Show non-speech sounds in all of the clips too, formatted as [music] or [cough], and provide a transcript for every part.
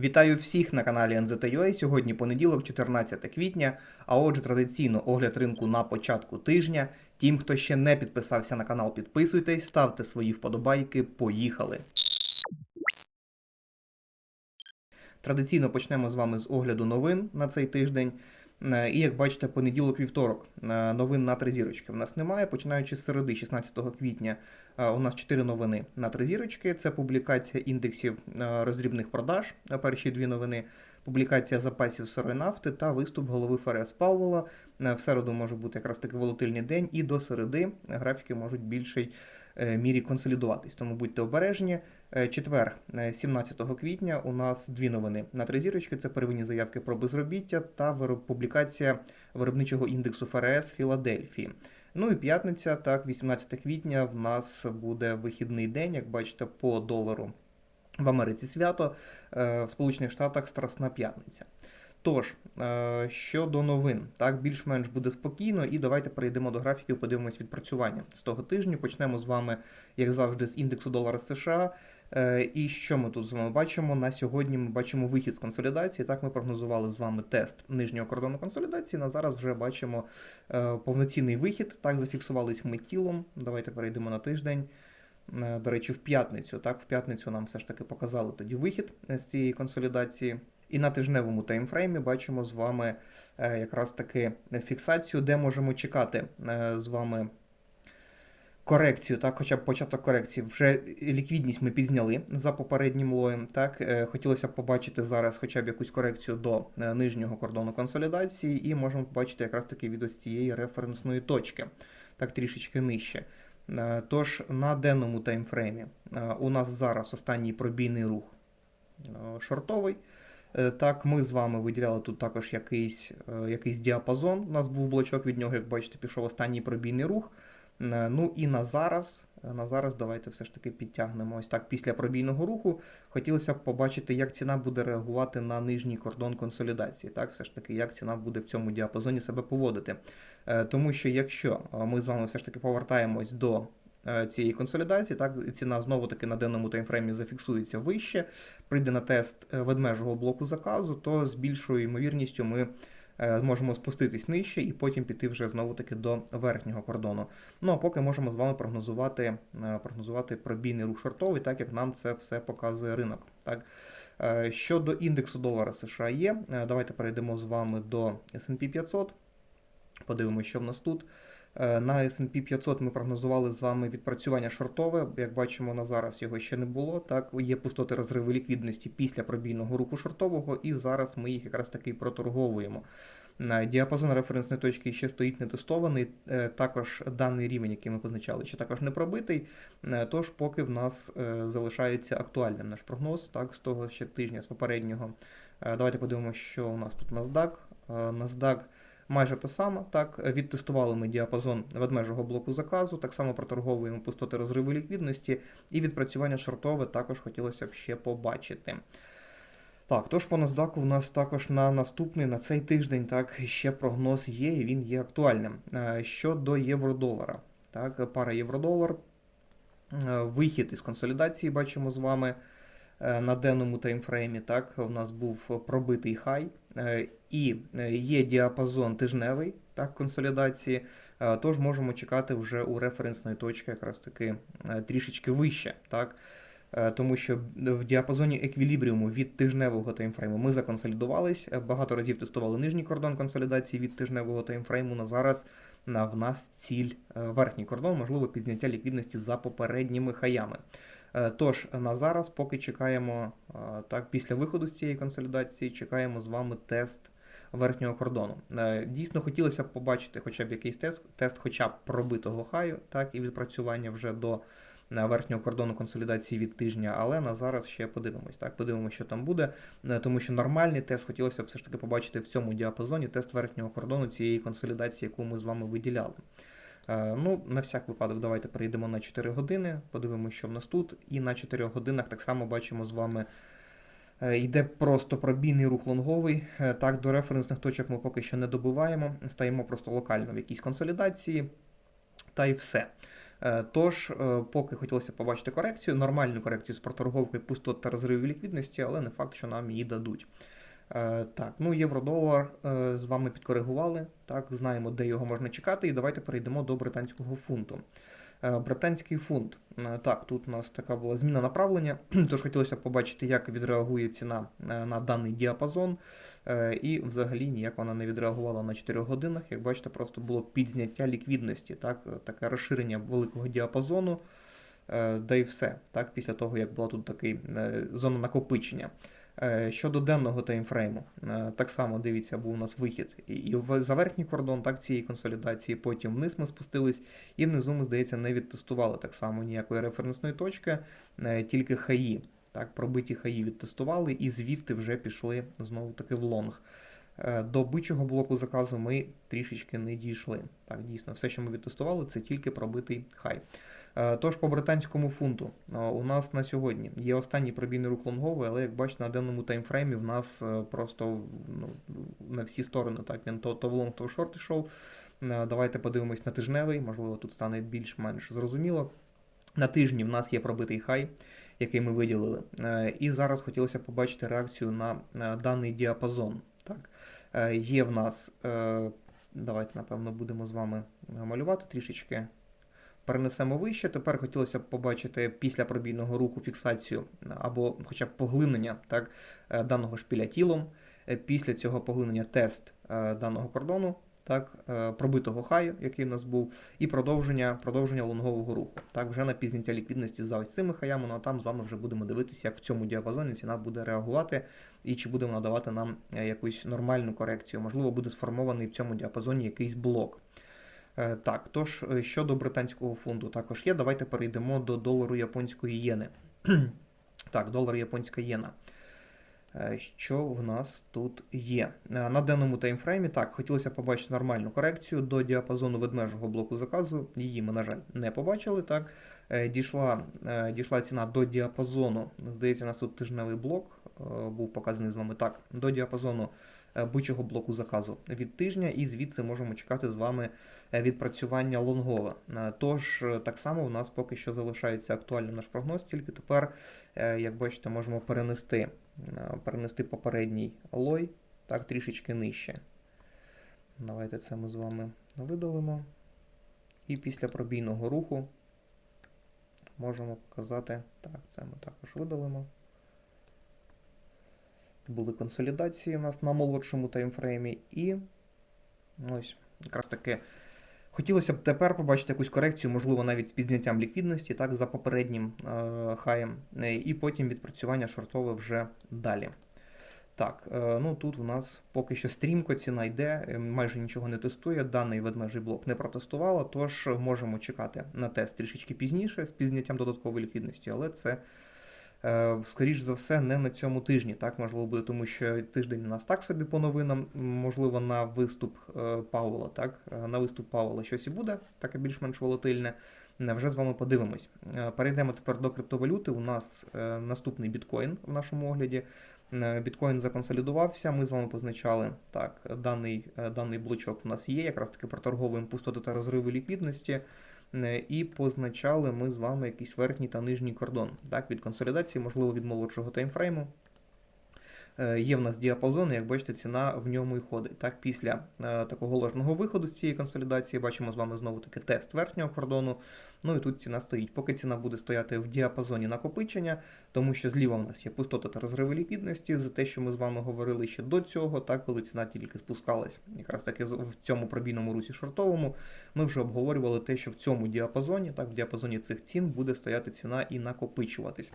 Вітаю всіх на каналі NZTUA. Сьогодні понеділок, 14 квітня. А отже, традиційно огляд ринку на початку тижня. Тим, хто ще не підписався на канал, підписуйтесь, ставте свої вподобайки. Поїхали! Традиційно почнемо з вами з огляду новин на цей тиждень. Е, І як бачите, понеділок вівторок е, новин на три зірочки в нас немає. Починаючи з середи, 16 квітня, е, у нас чотири новини на три зірочки. Це публікація індексів роздрібних продаж. Перші дві новини, публікація запасів сирої нафти та виступ голови ФРС Пауэлла. Е, В середу може бути якраз таки волатильний день, і до середи графіки можуть більшій е, мірі консолідуватись. Тому будьте обережні. Е, Четвер, е, 17 квітня, у нас дві новини на три зірочки. Це первинні заявки про безробіття та публікація виробничого індексу ФРС Філадельфії. Ну і п'ятниця, так, 18 квітня, в нас буде вихідний день, як бачите, по долару. В Америці свято, е, в Сполучених Штатах Страсна п'ятниця. Тож, е, щодо новин, так більш-менш буде спокійно, і давайте перейдемо до графіків, подивимось відпрацювання з того тижню. Почнемо з вами, як завжди, з індексу долара США. Е, І що ми тут з вами бачимо? На сьогодні ми бачимо вихід з консолідації. Так, ми прогнозували з вами тест нижнього кордону консолідації. На зараз вже бачимо е, повноцінний вихід. Так, зафіксувались ми тілом. Давайте перейдемо на тиждень. До речі, в п'ятницю. Так, в п'ятницю нам все ж таки показали тоді вихід з цієї консолідації. І на тижневому таймфреймі бачимо з вами е, якраз таки фіксацію, де можемо чекати е, з вами корекцію, так, хоча б початок корекції. Вже ліквідність ми підзняли за попереднім лоєм. Так, Е, хотілося б побачити зараз хоча б якусь корекцію до нижнього кордону консолідації, і можемо побачити якраз таки від ось цієї референсної точки, так трішечки нижче. Тож на денному таймфреймі у нас зараз останній пробійний рух шортовий. Е, Так, ми з вами виділяли тут також якийсь, е, якийсь діапазон. У нас був блочок від нього, як бачите, пішов останній пробійний рух. Е, Ну і на зараз, на зараз давайте все ж таки підтягнемо. Ось так, після пробійного руху хотілося б побачити, як ціна буде реагувати на нижній кордон консолідації. Так, все ж таки, як ціна буде в цьому діапазоні себе поводити. Тому що якщо ми з вами все ж таки повертаємось до цієї консолідації, так, ціна знову таки на денному таймфреймі зафіксується вище, прийде на тест е, ведмежого блоку заказу, то з більшою ймовірністю ми е, зможемо спуститись нижче і потім піти вже знову таки до верхнього кордону. Ну а поки можемо з вами прогнозувати, е, прогнозувати пробійний рух шортовий, так як нам це все показує ринок. Так. Е, Щодо індексу долара США є, е, давайте перейдемо з вами до S&P 500. Подивимося, що в нас тут. Е, На S&P 500 ми прогнозували з вами відпрацювання шортове. Як бачимо, на зараз його ще не було. Так, є пустоти розриви ліквідності після пробійного руху шортового, і зараз ми їх якраз таки проторговуємо. Е, Діапазон референсної точки ще стоїть нетестований. Е, Також даний рівень, який ми позначали, ще також не пробитий. Тож, поки в нас залишається актуальним наш прогноз, так, з того ще тижня, з попереднього. Давайте подивимося, що у нас тут NASDAQ. NASDAQ майже те саме. Так, відтестували ми діапазон ведмежого блоку заказу, так само проторговуємо пустоти розриву ліквідності і відпрацювання шортове також хотілося б ще побачити. Так, тож по NASDAQ у нас також на наступний, на цей тиждень, так, ще прогноз є, і він є актуальним. Е, Щодо євро-долара, так, пара євро-долар, е, вихід із консолідації бачимо з вами на денному таймфреймі. Так, у нас був пробитий хай, е, і е, є діапазон тижневий так, консолідації. е, Тож можемо чекати вже у референсної точки якраз таки е, трішечки вище. Так. Е, Тому що в діапазоні еквілібріуму від тижневого таймфрейму ми законсолідувались. е, Багато разів тестували нижній кордон консолідації від тижневого таймфрейму. На зараз в нас ціль е, верхній кордон, можливо, підзняття ліквідності за попередніми хаями. Е, Тож на зараз, поки чекаємо е, так, після виходу з цієї консолідації, чекаємо з вами тест верхнього кордону. Е, Дійсно, хотілося б побачити хоча б якийсь тест, тест хоча б пробитого хаю, так, і відпрацювання вже до верхнього кордону консолідації від тижня, але на зараз ще подивимось. Так, подивимось, що там буде, тому що нормальний тест хотілося б все ж таки побачити в цьому діапазоні тест верхнього кордону цієї консолідації, яку ми з вами виділяли. Е, Ну, на всяк випадок, давайте перейдемо на 4 години, подивимося, що в нас тут. І на 4 годинах так само бачимо з вами. е, Йде просто пробійний рух лонговий. Е, Так, до референсних точок ми поки що не добиваємо. Стаємо просто локально в якійсь консолідації. Та й все. Тож, поки хотілося побачити корекцію, нормальну корекцію з проторговкою пустот та розривів ліквідності, але не факт, що нам її дадуть. Е, Так, ну євро-долар е, з вами підкоригували. Так, знаємо, де його можна чекати, і давайте перейдемо до британського фунту. Е, Британський фунт. Так, тут у нас така була зміна направлення, [clears throat] тож хотілося побачити, як відреагує ціна на даний діапазон. І взагалі ніяк вона не відреагувала на 4 годинах. Як бачите, просто було підзняття ліквідності, так, таке розширення великого діапазону. Да і все, так, після того, як була тут такий е, зона накопичення. Е, Щодо денного таймфрейму, е, так само дивіться, був у нас вихід і- за верхній кордон так, цієї консолідації, потім вниз ми спустились, і внизу ми, здається, не відтестували так само ніякої референсної точки, е, тільки хаї. Так, пробиті хаї відтестували, і звідти вже пішли знову таки в лонг. Е, До бичого блоку заказу ми трішечки не дійшли. Так, дійсно, все, що ми відтестували, це тільки пробитий хай. Е, Тож по британському фунту е, у нас на сьогодні є останній пробійний рух лонговий, але як бачите, на денному таймфреймі в нас просто ну, на всі сторони. Так, він то, то в лонг, то в шорт ішов. Е, Давайте подивимось на тижневий, можливо, тут стане більш-менш зрозуміло. На тижні в нас є пробитий хай, який ми виділили. І зараз хотілося побачити реакцію на даний діапазон. Так, Е, є в нас. е, Давайте, напевно, будемо з вами малювати трішечки. Перенесемо вище. Тепер хотілося б побачити після пробійного руху фіксацію або хоча б поглинення так, е, даного шпіля тілом. Е, Після цього поглинення тест е, даного кордону, так, е, пробитого хаю, який в нас був, і продовження, продовження лонгового руху. Так, вже на пізняття ліквідності за ось цими хаями, ну а там з вами вже будемо дивитися, як в цьому діапазоні ціна буде реагувати і чи буде вона давати нам е, якусь нормальну корекцію. Можливо, буде сформований в цьому діапазоні якийсь блок. Е, Так, тож щодо британського фунту також є. Давайте перейдемо до долару японської єни. [clears throat] Так, долар японська єна. Е, Що в нас тут є? Е, На денному таймфреймі так, хотілося побачити нормальну корекцію до діапазону ведмежого блоку заказу. Її ми, на жаль, не побачили. Так. Е, Дійшла, дійшла ціна до діапазону. Здається, у нас тут тижневий блок був показаний з вами так. До діапазону бичого блоку заказу від тижня, і звідси можемо чекати з вами відпрацювання лонгове. Тож, так само у нас поки що залишається актуальним наш прогноз, тільки тепер, як бачите, можемо перенести, перенести попередній лой так, трішечки нижче. Давайте це ми з вами видалимо. І після пробійного руху можемо показати. Так, це ми також видалимо. Були консолідації у нас на молодшому таймфреймі. І ось якраз таки хотілося б тепер побачити якусь корекцію, можливо, навіть з підняттям ліквідності, так, за попереднім е, хаєм, е, і потім відпрацювання шортове вже далі. Так, е, ну тут у нас поки що стрімко ціна йде, е, майже нічого не тестує. Даний ведмежий блок не протестувала, тож можемо чекати на тест трішечки пізніше з підняттям додаткової ліквідності, але це, скоріш за все, не на цьому тижні. Так, можливо, буде, тому що тиждень у нас так собі по новинам, можливо, на виступ е, Паула, так, е, на виступ Паула щось і буде, таке більш-менш волатильне. Е, Вже з вами подивимось. Е, Перейдемо тепер до криптовалюти. У нас е, наступний біткоін в нашому огляді. Е, Біткоін законсолідувався. Ми з вами позначали так, даний, е, даний блочок у нас є, якраз таки проторговуємо пустоти та розриви ліквідності. Е, І позначали ми з вами якийсь верхній та нижній кордон. Так, від консолідації, можливо, від молодшого таймфрейму. Е, Є в нас діапазон, і, як бачите, ціна в ньому і ходить. Так, після е, такого ложного виходу з цієї консолідації бачимо з вами знову таки тест верхнього кордону. Ну і тут ціна стоїть. Поки ціна буде стояти в діапазоні накопичення, тому що зліва в нас є пустота та розриви ліквідності, за те, що ми з вами говорили ще до цього, так, коли ціна тільки спускалась, якраз таки в цьому пробійному русі шортовому, ми вже обговорювали те, що в цьому діапазоні, так, в діапазоні цих цін буде стояти ціна і накопичуватись.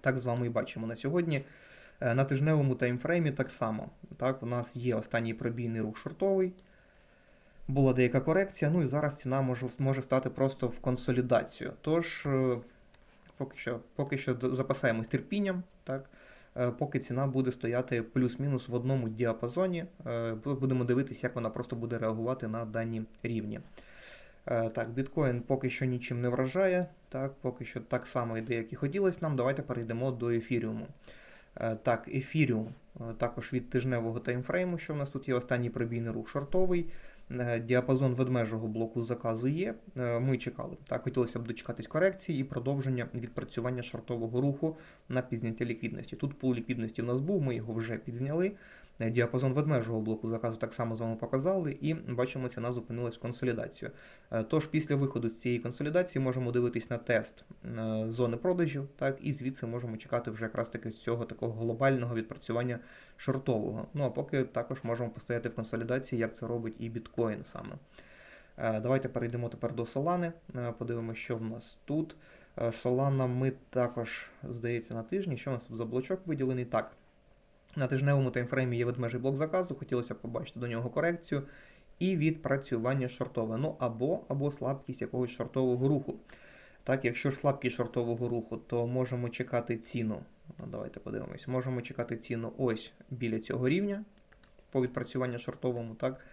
Так з вами і бачимо на сьогодні. Е, На тижневому таймфреймі так само. Так, у нас є останній пробійний рух шортовий. Була деяка корекція, ну і зараз ціна може, може стати просто в консолідацію. Тож, е, поки що, поки що запасаємось терпінням, так? Е, поки ціна буде стояти плюс-мінус в одному діапазоні. Будемо дивитися, як вона просто буде реагувати на дані рівні. Так, біткоін поки що нічим не вражає. Так, поки що так само йде, як і хотілося нам. Давайте перейдемо до ефіріуму. Е, Так, ефіріум також від тижневого таймфрейму, що в нас тут є останній пробійний рух шортовий. Е, Діапазон ведмежого блоку заказу є. Е, Ми чекали. Так, хотілося б дочекатись корекції і продовження відпрацювання шортового руху на підзняття ліквідності. Тут пул ліквідності в нас був, ми його вже підзняли. Е, Діапазон ведмежого блоку заказу так само з вами показали, і бачимо, ціна зупинилась в консолідацію. Е, Тож після виходу з цієї консолідації можемо дивитись на тест е, зони продажів, так, і звідси можемо чекати вже якраз таки цього такого глобального відпрацювання шортового. Ну а поки також можемо постояти в консолідації, як це робить і біткоін саме. Давайте перейдемо тепер до Solana. Подивимося, що в нас тут. Solana ми також, здається, на тижні. Що у нас тут за блочок виділений? Так. На тижневому таймфреймі є ведмежий блок заказу, хотілося б побачити до нього корекцію і відпрацювання шортове. Ну або, або слабкість якогось шортового руху. Так, якщо слабкість шортового руху, то можемо чекати ціну. Ну, Давайте подивимось. Можемо чекати ціну ось біля цього рівня по відпрацюванню шортовому. так.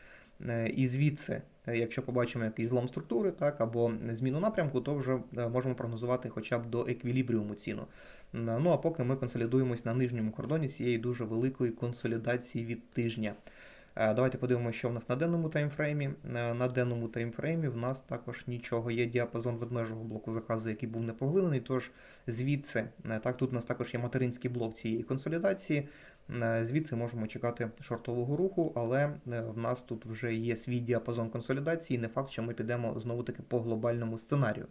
Е, І звідси, е, якщо побачимо якийсь злом структури, так, або зміну напрямку, то вже е, можемо прогнозувати хоча б до еквілібріуму ціну. Ну а поки ми консолідуємось на нижньому кордоні цієї дуже великої консолідації від тижня. Давайте подивимося, що в нас на денному таймфреймі. На денному таймфреймі в нас також нічого. Є діапазон ведмежого блоку заказу, який був не поглинений. Тож звідси, так, тут у нас також є материнський блок цієї консолідації. Е, Звідси можемо чекати шортового руху, але е, в нас тут вже є свій діапазон консолідації. Не факт, що ми підемо знову таки по глобальному сценарію.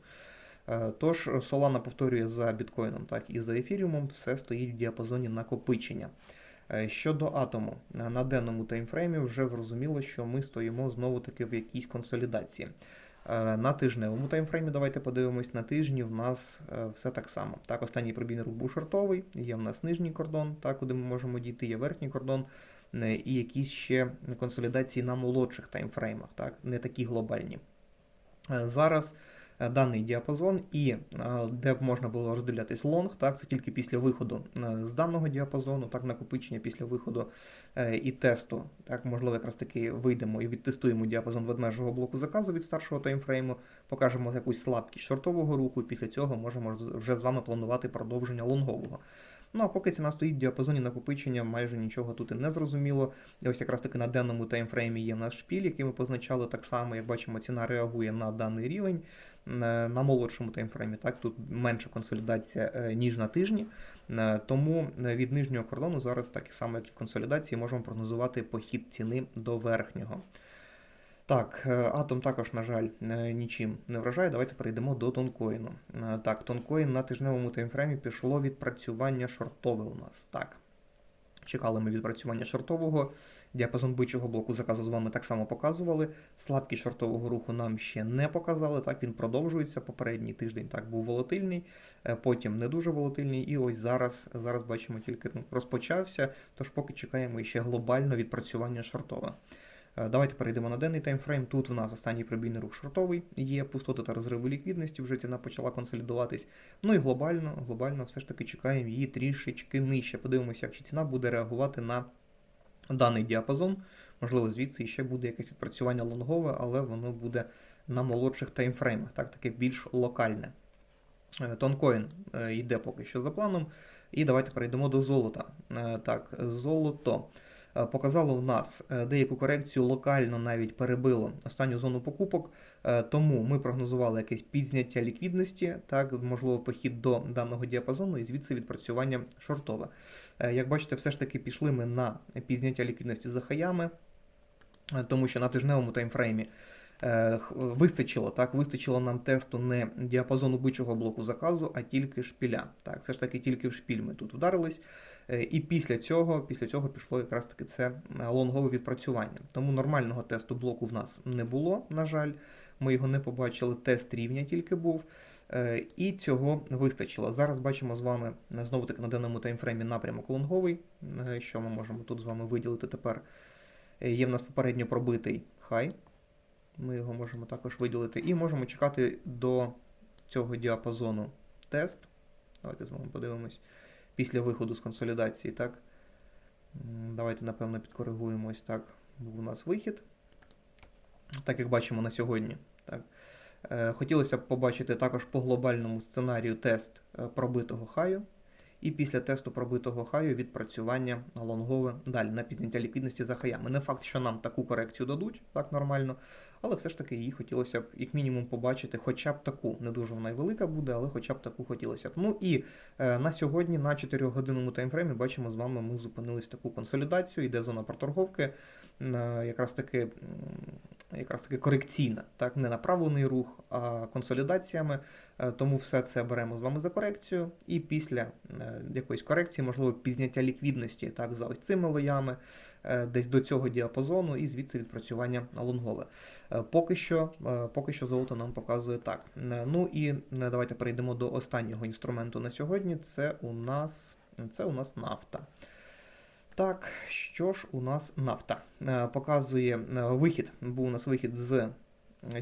Е, Тож Solana повторює за біткоїном, так і за ефіріумом, все стоїть в діапазоні накопичення. Щодо атому, на денному таймфреймі вже зрозуміло, що ми стоїмо знову таки в якійсь консолідації. Е, На тижневому таймфреймі давайте подивимось. На тижні в нас е, все так само. Так, останній пробійний рух був шортовий, є в нас нижній кордон, так, куди ми можемо дійти, є верхній кордон, е, і якісь ще консолідації на молодших таймфреймах, так, не такі глобальні. Зараз даний діапазон і е, де б можна було розділятись лонг, так, це тільки після виходу е, з даного діапазону, так, накопичення після виходу е, і тесту. Так, можливо, якраз таки вийдемо і відтестуємо діапазон ведмежого блоку заказу від старшого таймфрейму, покажемо якусь слабкість шортового руху, і після цього можемо вже з вами планувати продовження лонгового. Ну а поки ціна стоїть в діапазоні накопичення, майже нічого тут і не зрозуміло. І ось якраз таки на денному таймфреймі є наш шпіль, який ми позначали так само. Як бачимо, ціна реагує на даний рівень. Е, На молодшому таймфреймі так тут менша консолідація е, ніж на тижні. Е, Тому від нижнього кордону зараз, так само як і в консолідації, можемо прогнозувати похід ціни до верхнього. Так, е, атом також, на жаль, е, нічим не вражає. Давайте перейдемо до тонкоїну. Е, Так, тонкоін на тижневому таймфреймі пішло відпрацювання шортове у нас. Так. Чекали ми відпрацювання шортового. Діапазон бичого блоку заказу з вами так само показували. Слабкість шортового руху нам ще не показали. Так, він продовжується. Попередній тиждень так був волатильний, потім не дуже волатильний. І ось зараз, зараз бачимо, тільки ну, розпочався. Тож поки чекаємо ще глобально відпрацювання шортове. Е, Давайте перейдемо на денний таймфрейм. Тут в нас останній пробійний рух шортовий, є пустоти та розриви ліквідності, вже ціна почала консолідуватись. Ну і глобально, глобально все ж таки чекаємо її трішечки нижче. Подивимося, як чи ціна буде реагувати на даний діапазон. Можливо, звідси ще буде якесь відпрацювання лонгове, але воно буде на молодших таймфреймах, так таке більш локальне. Е, Тонкоін е, йде поки що за планом. І давайте перейдемо до золота. Так, золото показало в нас е, деяку корекцію, локально навіть перебило останню зону покупок. Е, Тому ми прогнозували якесь підзняття ліквідності, так, можливо, похід до даного діапазону і звідси відпрацювання шортове. Е, Як бачите, все ж таки пішли ми на підзняття ліквідності за хаями, е, тому що на тижневому таймфреймі е, вистачило, так, вистачило нам тесту не діапазону бичого блоку заказу, а тільки шпіля. Так, все ж таки тільки в шпіль ми тут вдарились. Е, І після цього, після цього пішло якраз таки це е, лонгове відпрацювання. Тому нормального тесту блоку в нас не було, на жаль. Ми його не побачили. Тест рівня тільки був. Е, І цього вистачило. Зараз бачимо з вами е, знову таки на даному таймфреймі напрямок лонговий. Е, Що ми можемо тут з вами виділити тепер? Е, Є в нас попередньо пробитий хай. Ми його можемо також виділити. І можемо чекати до цього діапазону тест. Давайте з вами подивимось. Після виходу з консолідації, так. Давайте, напевно, підкоригуємо ось так. Був у нас вихід. Так як бачимо на сьогодні. Так. Е, Хотілося б побачити також по глобальному сценарію тест е, пробитого хаю. І після тесту пробитого хаю відпрацювання лонгове далі на підняття ліквідності за хаями. Не факт, що нам таку корекцію дадуть так нормально, але все ж таки її хотілося б як мінімум побачити, хоча б таку. Не дуже вона й велика буде, але хоча б таку хотілося б. Ну і е, на сьогодні на 4-годинному таймфреймі бачимо з вами, ми зупинились таку консолідацію, йде зона проторговки, е, якраз таки. Якраз таки корекційна, так, не направлений рух, а консолідаціями. Е, Тому все це беремо з вами за корекцію. І після е, якоїсь корекції, можливо, підняття ліквідності так, за ось цими лоями, е, десь до цього діапазону, і звідси відпрацювання лонгове. Поки що, поки що золото нам показує так. Ну і давайте перейдемо до останнього інструменту на сьогодні. Це у нас, це у нас нафта. Так, що ж у нас нафта? Е, Показує е, вихід. Був у нас вихід з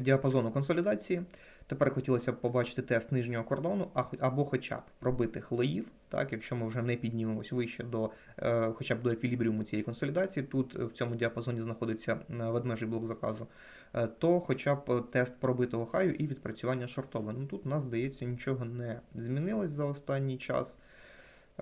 діапазону консолідації. Тепер хотілося б побачити тест нижнього кордону, або хоча б пробитих лоїв, так, якщо ми вже не піднімемось вище до е, хоча б до еквілібріуму цієї консолідації, тут е, в цьому діапазоні знаходиться е, ведмежий блок заказу, е, то хоча б е, тест пробитого хаю і відпрацювання шортове. Ну тут у нас, здається, нічого не змінилось за останній час.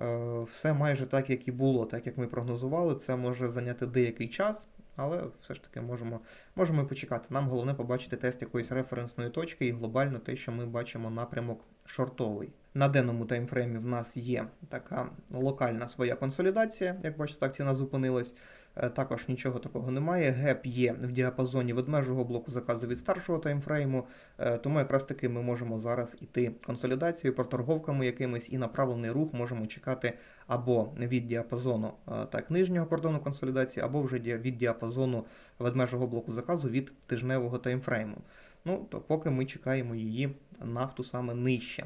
Е, Все майже так, як і було, так як ми прогнозували. Це може зайняти деякий час, але все ж таки можемо, можемо почекати. Нам головне побачити тест якоїсь референсної точки і глобально те, що ми бачимо напрямок шортовий. На денному таймфреймі в нас є така локальна своя консолідація. Як бачите, так ціна зупинилась. Е, Також нічого такого немає. Геп є в діапазоні ведмежого блоку заказу від старшого таймфрейму. Е, Тому якраз таки ми можемо зараз іти консолідацією, проторговками якимись і направлений рух можемо чекати або від діапазону е, так, нижнього кордону консолідації, або вже від діапазону ведмежого блоку заказу від тижневого таймфрейму. Ну, то поки ми чекаємо її нафту саме нижче.